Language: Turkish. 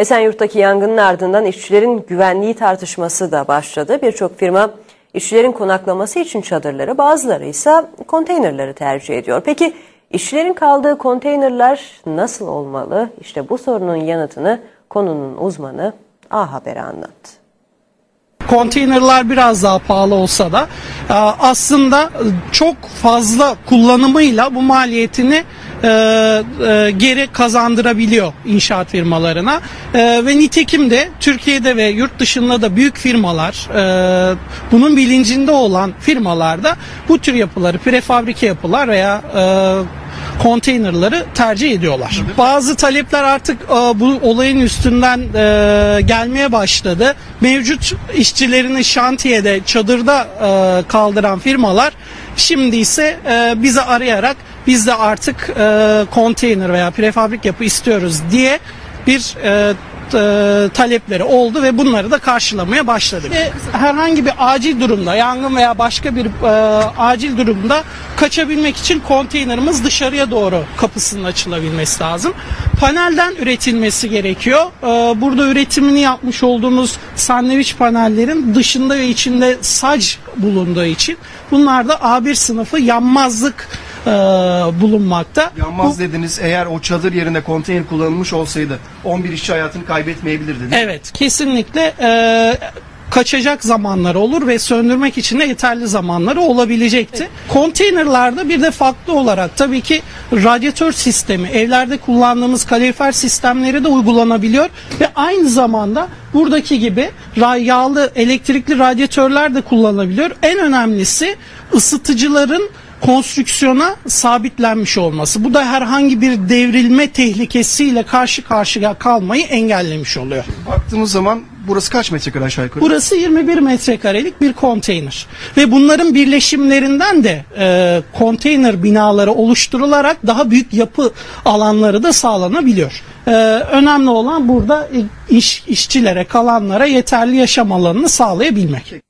Esenyurt'taki yangının ardından işçilerin güvenliği tartışması da başladı. Birçok firma işçilerin konaklaması için çadırları, bazıları ise konteynerleri tercih ediyor. Peki işçilerin kaldığı konteynerler nasıl olmalı? İşte bu sorunun yanıtını konunun uzmanı A Haber'e anlattı. konteynerlar biraz daha pahalı olsa da e, aslında çok fazla kullanımıyla bu maliyetini e, e, geri kazandırabiliyor inşaat firmalarına E, ve nitekim de Türkiye'de ve yurt dışında da büyük firmalar e, bunun bilincinde olan firmalarda bu tür yapıları prefabrike yapılar veya e, konteynerları tercih ediyorlar. Bazı talepler artık e, bu olayın üstünden e, gelmeye başladı. Mevcut işçilerini şantiyede, çadırda e, kaldıran firmalar şimdi ise e, bizi arayarak biz de artık e, konteyner veya prefabrik yapı istiyoruz diye bir e, e, talepleri oldu ve bunları da karşılamaya başladık. E, herhangi bir acil durumda, yangın veya başka bir e, acil durumda kaçabilmek için konteynerimiz dışarıya doğru kapısının açılabilmesi lazım. Panelden üretilmesi gerekiyor. E, burada üretimini yapmış olduğumuz sandviç panellerin dışında ve içinde sac bulunduğu için bunlar da A1 sınıfı yanmazlık e, bulunmakta. Yanmaz dediniz eğer o çadır yerine konteyner kullanılmış olsaydı 11 işçi hayatını kaybetmeyebilirdi. Evet kesinlikle e, kaçacak zamanları olur ve söndürmek için de yeterli zamanları olabilecekti. Konteynerlarda bir de farklı olarak tabii ki radyatör sistemi evlerde kullandığımız kalorifer sistemleri de uygulanabiliyor ve aynı zamanda buradaki gibi yağlı elektrikli radyatörler de kullanılabiliyor. En önemlisi ısıtıcıların konstrüksiyona sabitlenmiş olması. Bu da herhangi bir devrilme tehlikesiyle karşı karşıya kalmayı engellemiş oluyor. Baktığımız zaman burası kaç metrekare aşağı yukarı? Burası 21 metrekarelik bir konteyner ve bunların birleşimlerinden de e, konteyner binaları oluşturularak daha büyük yapı alanları da sağlanabiliyor. E, önemli olan burada iş, işçilere, kalanlara yeterli yaşam alanını sağlayabilmek.